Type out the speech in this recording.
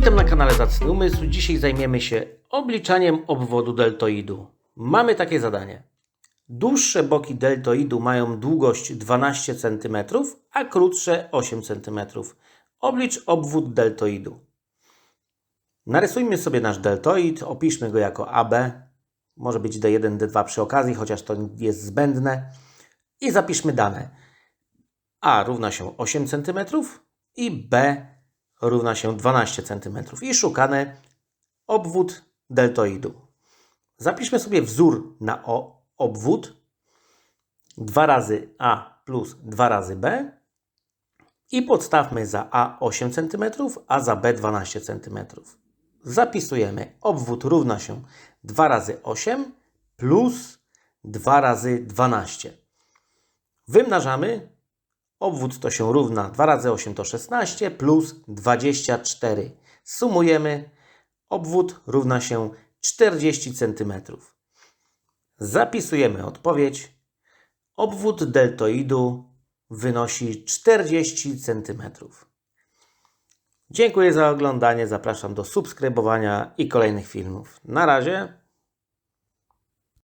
Witam na kanale Zacny Umysł. Dzisiaj zajmiemy się obliczaniem obwodu deltoidu. Mamy takie zadanie. Dłuższe boki deltoidu mają długość 12 cm, a krótsze 8 cm. Oblicz obwód deltoidu. Narysujmy sobie nasz deltoid, opiszmy go jako AB. Może być D1, D2 przy okazji, chociaż to jest zbędne. I zapiszmy dane. A równa się 8 cm i B równa się 12 cm. I szukany obwód deltoidu. Zapiszmy sobie wzór na o, obwód 2 razy A plus 2 razy B i podstawmy za A 8 cm, a za B 12 cm. Zapisujemy obwód równa się 2 razy 8 plus 2 razy 12. Wymnażamy. Obwód to się równa 2 razy 8 to 16 plus 24. Sumujemy. Obwód równa się 40 cm. Zapisujemy odpowiedź. Obwód deltoidu wynosi 40 cm. Dziękuję za oglądanie. Zapraszam do subskrybowania i kolejnych filmów. Na razie.